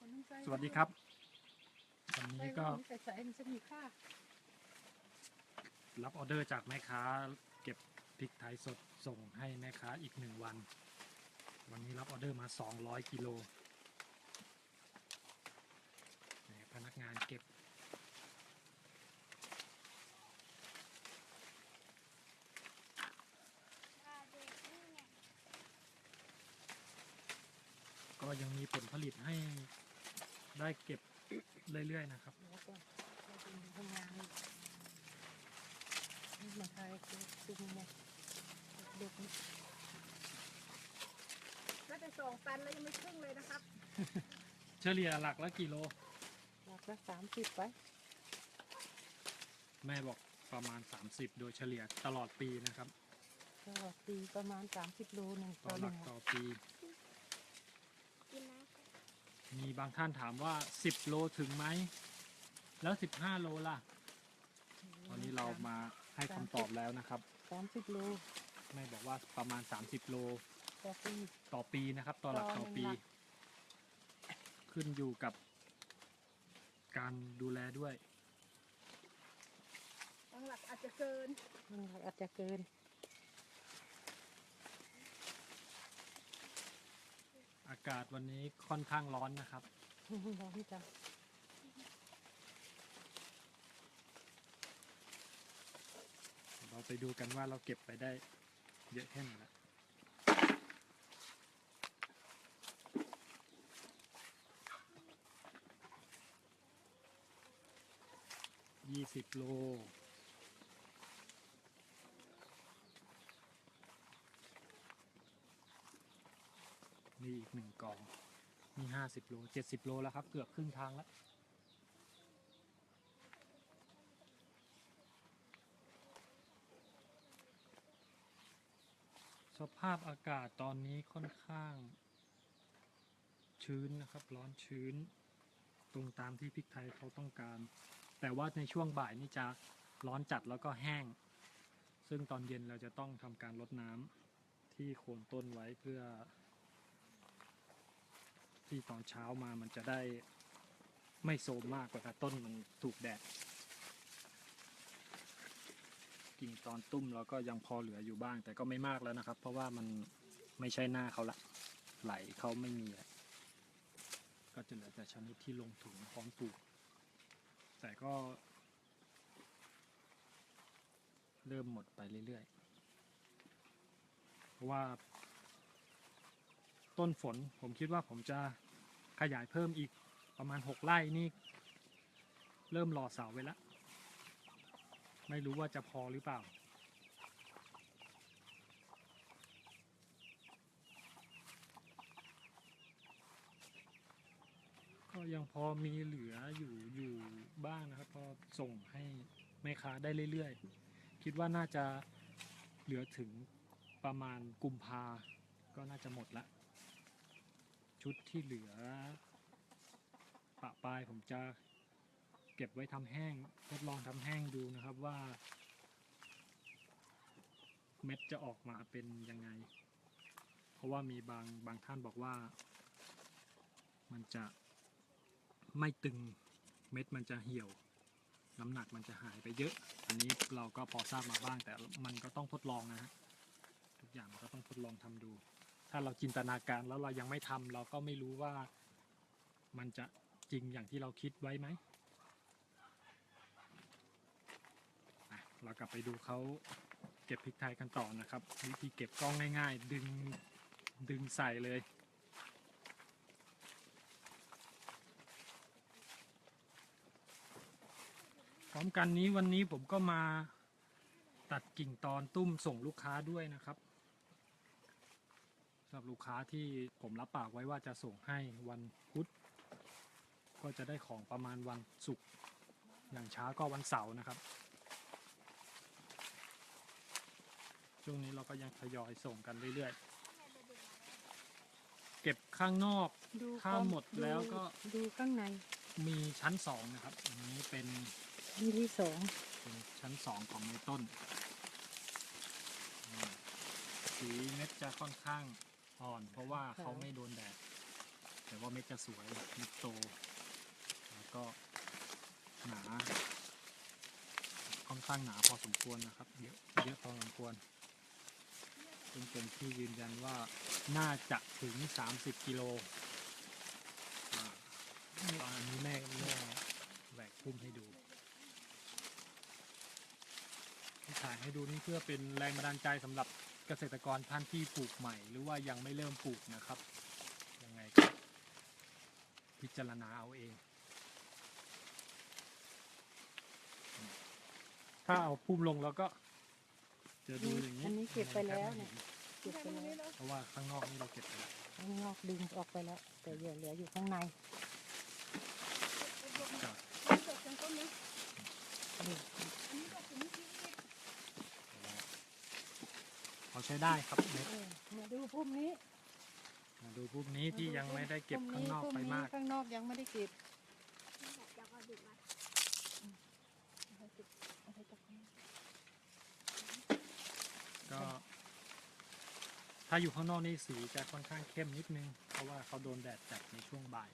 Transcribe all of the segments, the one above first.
สวัสดีครับ วันนี้ก็ใส่มันจะมีค่ารับออเดอร์จากแม่ค้า เก็บพริกไทยสดส่งให้แม่ค้าอีกหนึ่งวัน วันนี้รับออเดอร์มา 200กิโลพนักงานเก็บ ยังมีผลผลิตให้ได้เก็บเรื่อยๆนะครับ แล้วก็เราจะทำงานนี่มาขายคือดูหมดเด็กนี่น่าจะสองตันแล้วยังไม่ครึ่งเลยนะครับเฉลี่ยหลักละกิโล หลักละสามสิบไป แม่บอกประมาณ 30 โดยเฉลี่ยตลอดปีนะครับ ตลอดปีประมาณสามสิบโลหนึ่งต่ต่ออหหลันึ่กง ต่อปีกินนะ มีบางท่านถามว่า 10 โลถึงไหม แล้ว 15 โลล่ะ ตอนนี้เรามาให้คำตอบแล้วนะครับ สามสิบโลแม่บอกว่าประมาณ 30 โลต่อปี ต่อปีนะครับต่อหลักต่ต่ออหนึ่งปีหลักขึ้นอยู่กับการดูแลด้วย บางหลักอาจจะเกินมันอาจจะเกินากาศวันนี้ค่อนข้างร้อนนะครับ ร้อนจังเราไปดูกันว่าเราเก็บไปได้เยอะแค่ไหนละยี่สิบโล มีอีก หนึ่งกล่องมีห้าสิบโลเจ็ดสิบโลแล้วครับ เกือบครึ่งทางแล้วสภาพอากาศตอนนี้ค่อนข้าง ชื้นนะครับ ร้อนชื้น ตรงตามที่พริกไทยเขาต้องการ แต่ว่าในช่วงบ่ายนี่จะร้อนจัดแล้วก็แห้ง ซึ่งตอนเย็นเราจะต้องทำการรดน้ำที่โคนต้นไว้เพื่อ ที่ตอนเช้ามามันจะได้ไม่โซมมากกว่าต้นมันถูกแดดกิ่งตอนตุ้มเราก็ยังพอเหลืออยู่บ้าง แต่ก็ไม่มากแล้วนะครับ เพราะว่ามันไม่ใช่หน้าเขาละไหลเขาไม่มีแล้วก็จะเหลือแต่ชนิดที่ลงถุงพร้อมปลูก แต่ก็ เริ่มหมดไปเรื่อยๆ เพราะว่า ต้นฝน ผมคิดว่าผมจะขยายเพิ่มอีกประมาณ 6ไร่นี่ เริ่มหล่อเสาไว้แล้ว ไม่รู้ว่าจะพอหรือเปล่า ก็ยังพอมีเหลืออยู่อยู่บ้างนะครับ พอส่งให้แม่ค้าได้เรื่อยๆ คิดว่าน่าจะเหลือถึงประมาณกุมภาก็น่าจะหมดละ ชุดที่เหลือ ปะปลายผมจะเก็บไว้ทำแห้งทดลองทำแห้งดูนะครับว่า เม็ดจะออกมาเป็นยังไง เพราะว่ามีบางบางท่านบอกว่า มันจะไม่ตึงเม็ดมันจะเหี่ยว น้ำหนักมันจะหายไปเยอะ อันนี้เราก็พอทราบมาบ้างแต่มันก็ต้องทดลองนะฮะทุกอย่างมันก็ต้องทดลองทำดู ถ้าเราจินตนาการแล้วเรายังไม่ทำเราก็ไม่รู้ว่ามันจะจริงอย่างที่เราคิดไว้ไหมเรากลับไปดูเขาเก็บพริกไทยกันต่อนะครับ วิธีเก็บก็ง่าย ๆ ดึงดึงใส่เลยพร้อมกันนี้วันนี้ผมก็มาตัดกิ่งตอนตุ้มส่งลูกค้าด้วยนะครับำหรับลูกค้าที่ผมรับปากไว้ว่าจะส่งให้วันพุธก็จะได้ของประมาณวันศุกร์อย่างช้าก็วันเสาร์นะครับ ช่วงนี้เราก็ยังทยอยส่งกันเรื่อยๆ เก็บข้างนอกดูถ้าความหมดแล้วก็ดูข้างในมีชั้นสองนะครับอันนี้เป็นมีที่สองเป็นชั้นสองของในต้นอืมสีเม็ดจะค่อนข้าง อ่อน เพราะว่าเขาไม่โดนแดด แต่ว่าว่าเม็ดจะสวยเม็ดโต แล้วก็หนาค่อนข้างหนาพอสมควรนะครับ เยอะเยอะพอสมควรซึ่งเป็นที่ยืนยันว่าน่าจะถึง 30 กิโลอ่าอันนี้แม่แม่แหวกพุ่มให้ดูที่ถ่ายให้ดูนี่เพื่อเป็นแรงบันดาลใจสำหรับ เกษตรกรท่านที่ปลูกใหม่ หรือว่ายังไม่เริ่มปลูกนะครับยังไงก็พิจารณาเอาเอง ถ้าเอาพุ่มลงแล้วก็จะดูอย่างนี้อันนี้เก็บไปแล้วเนี่ยเก็บใช่ไปตรงแล้นี้วเนาะเพราะว่าข้างนอกนี่เราเก็บไปแล้วข้างนอกดึงออกไปแล้ว แต่เหลือเหลืออยู่ข้างใน จาก จบกันต้นนี้ นี่ อันนี้ก็ถึงที่อีก เขา ใช้ได้ครับเม็ดเออมาดูพุ่มนี้มาดูพุ่มนี้ที่ยังไม่ได้เก็บข้างนอกไปมาก ข้างนอกยังไม่ได้เก็บอยากเอาดึกมาเอาไปเก็บเอาไปจากข้างนอกก็ถ้าอยู่ข้างนอกนี่สีจะค่อนข้างเข้มนิดนึง เพราะว่าเขาโดนแดดจัดในช่วงบ่าย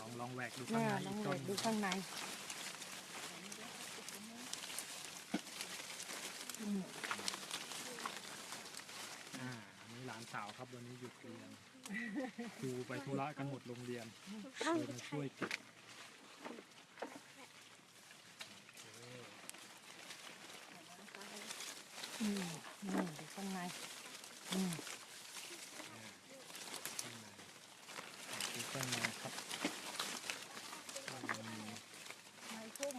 ลองลองแหวกดูข้างเนี่ยในลออีงกแหวต้นกหดูนึ่งข้างใน อ่านนี้หลานสาวครับวันนี้หยุดเรียนครูไปธุระกันหมดโรงเรียนเลยมาช่วยเก็บอเคอืมนี่ดูข้างในอืมข้างในดูข้างในครับข้างในในพุ่ม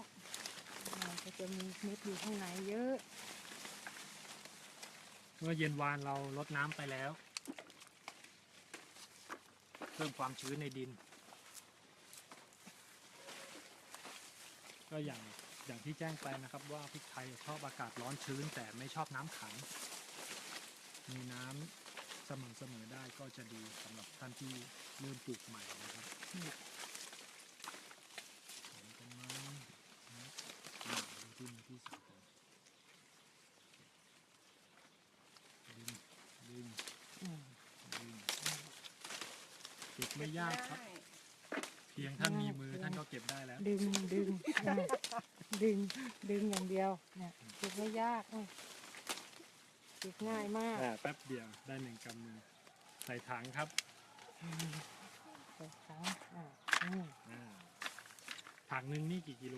มันก็จะมีเม็ดอยู่ข้างในเยอะ เมื่อเย็นวานเราลดน้ำไปแล้ว เพิ่มความชื้นในดิน ก็อย่างอย่างที่แจ้งไปนะครับว่าพริกไทยชอบอากาศร้อนชื้น แต่ไม่ชอบน้ำขัง มีน้ำสม่ำเสมอได้ก็จะดีสำหรับท่านที่เริ่มปลูกใหม่นะครับเห็นกันไหมนะอ่าดูที่มือที่สามดึงดึง อืม ดึงเก็บ ไม่ยากครับ เพียงท่านมีมือท่านก็เก็บได้แล้ว ดึงดึงอะดึงดึงอย่างเดียวเนี่ยเก็บไม่ยากอะเก็บง่ายมากอ่าแป๊บเดียวได้หนึ่งกำมือใส่ถังครับอืมใส่ถังอะอืมอ่าถังหนึ่งนี่กี่กิโล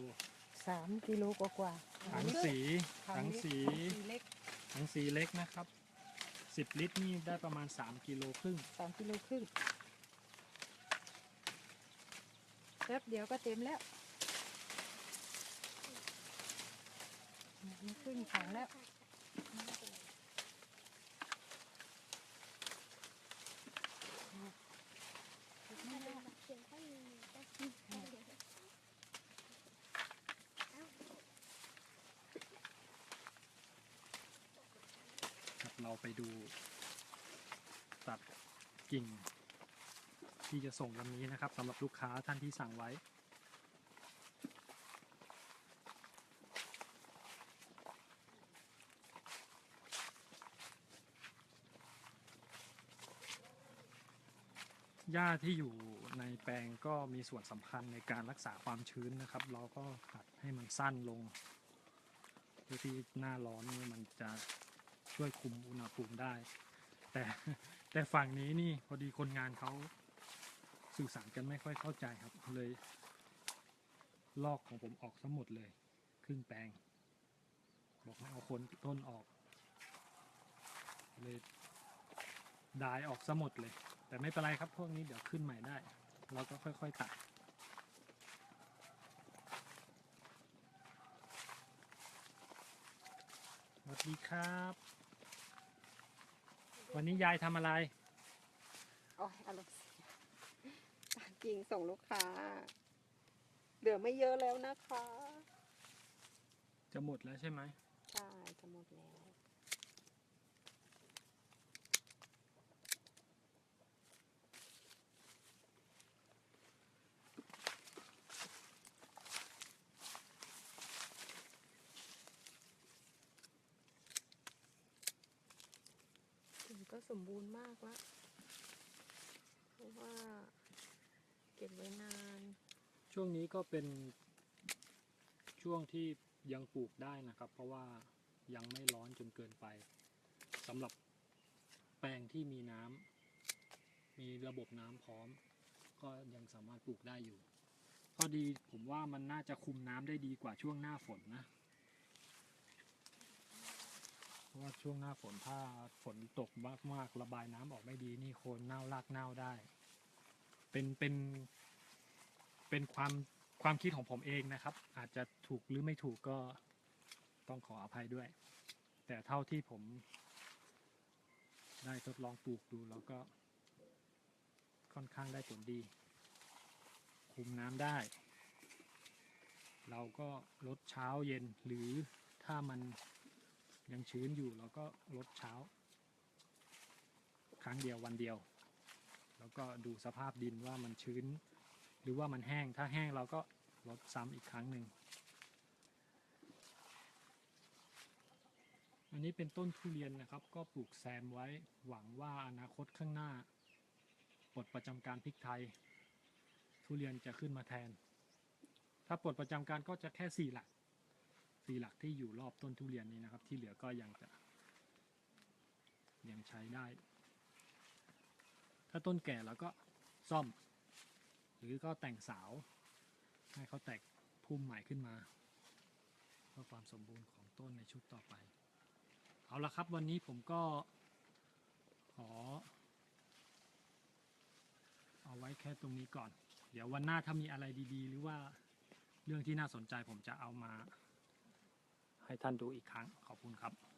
สามกิโลกว่ากว่าถังสี ถังสีถังเล็กถังสีเล็กนะครับสิบลิตรนี่ได้ประมาณสามกิโลครึ่ง สามกิโลครึ่งแป๊บเดียวก็เต็มแล้วนี่ยมันครึ่งถังแล้วครับเราไปดูตัดกิ่ง ที่จะส่งวันนี้นะครับสำหรับลูกค้าท่านที่สั่งไว้ หญ้าที่อยู่ในแปลงก็มีส่วนสำคัญในการรักษาความชื้นนะครับ เราก็ตัดให้มันสั้นลงเพื่อที่หน้าร้อนนี่มันจะช่วยคุมอุณหภูมิได้ แต่แต่ฝั่งนี้นี่พอดีคนงานเขา สื่อสารกันไม่ค่อยเข้าใจครับเลย ลอกของผมออกทั้งหมดเลย ครึ่งแปลง บอกให้เอาคนต้นออก เลยดายออกซะหมดเลย แต่ไม่เป็นไรครับพวกนี้เดี๋ยวขึ้นใหม่ได้ เราก็ค่อยๆตัดสวัสดีครับ วันนี้ยายทำอะไรอ้อารมณ์ เสียตัดกิ่งส่งลูกค้า เหลือไม่เยอะแล้วนะคะ จะหมดแล้วใช่ไหมใช่จะหมดแล้วอก็สมบูรณ์มากแล้วเพราะว่า เก็ บไว้นาน ช่วงนี้ก็เป็นช่วงที่ยังปลูกได้นะครับ เพราะว่ายังไม่ร้อนจนเกินไปสำหรับแปลงที่มีน้ำมีระบบน้ำพร้อม ก็ยังสามารถปลูกได้อยู่ข้อดีผมว่ามันน่าจะคุมน้ำได้ดีกว่าช่วงหน้าฝนนะเพราะว่าช่วงหน้าฝนถ้าฝนตกมากๆระบายน้ำออกไม่ดีนี่โคนเน่ารากเน่าได้ เป็นเป็นเป็นความความคิดของผมเองนะครับ อาจจะถูกหรือไม่ถูกก็ต้องขออภัยด้วย แต่เท่าที่ผมได้ทดลองปลูกดูแล้วก็ค่อนข้างได้ผลดี คุมน้ำได้ เราก็ลดเช้าเย็นหรือถ้ามันยังชื้นอยู่เราก็ลดเช้า ครั้งเดียววันเดียว แล้วก็ดูสภาพดินว่ามันชื้น หรือว่ามันแห้ง ถ้าแห้งเราก็ลดซ้ำอีกครั้งหนึ่ง อันนี้เป็นต้นทุเรียนนะครับ ก็ปลูกแซมไว้หวังว่าอนาคตข้างหน้าปลดประจำการพริกไทย ทุเรียนจะขึ้นมาแทน ถ้าปลดประจำการก็จะแค่สี่หลักสี่หลักที่อยู่รอบต้นทุเรียนนี้นะครับ ที่เหลือก็ยังจะยังใช้ได้ ถ้าต้นแก่เราก็ซ่อม หรือก็แต่งสาวให้เขาแตกพุ่มใหม่ขึ้นมาเพื่อความสมบูรณ์ของต้นในชุดต่อไป เอาละครับวันนี้ผมก็ขอ เอาไว้แค่ตรงนี้ก่อน เดี๋ยววันหน้าถ้ามีอะไรดีๆ หรือว่าเรื่องที่น่าสนใจผมจะเอามา ให้ท่านดูอีกครั้งขอบคุณครับ